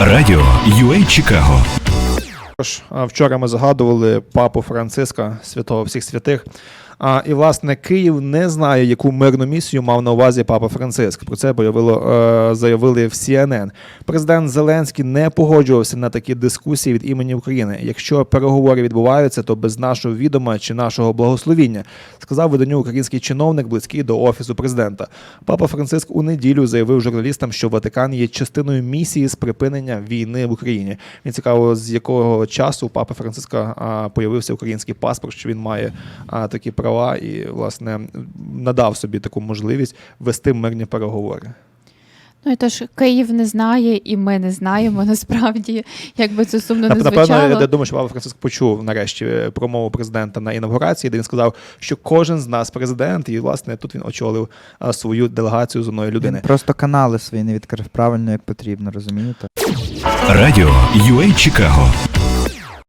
Радіо UA Чикаго вчора ми згадували папу Франциска, святого всіх святих. А, і, власне, Київ не знає, яку мирну місію мав на увазі папа Франциск. Про це появило, е, заявили в CNN. Президент Зеленський не погоджувався на такі дискусії від імені України. Якщо переговори відбуваються, то без нашого відома чи нашого благословіння, сказав виданню український чиновник, близький до офісу президента. Папа Франциск у неділю заявив журналістам, що Ватикан є частиною місії з припинення війни в Україні. Він цікаво, з якого часу у папи Франциска появився український паспорт, що він має такі права і власне надав собі таку можливість вести мирні переговори. Ну і тож Київ не знає, і ми не знаємо насправді, як би це сумно не Нап- Напевно, я думаю, що папа Франциск почув нарешті промову президента на інавгурації, де він сказав, що кожен з нас президент, і власне тут він очолив свою делегацію з одної людини. Він просто канали свої не відкрив правильно, як потрібно, розумієте? Радіо UA Чикаго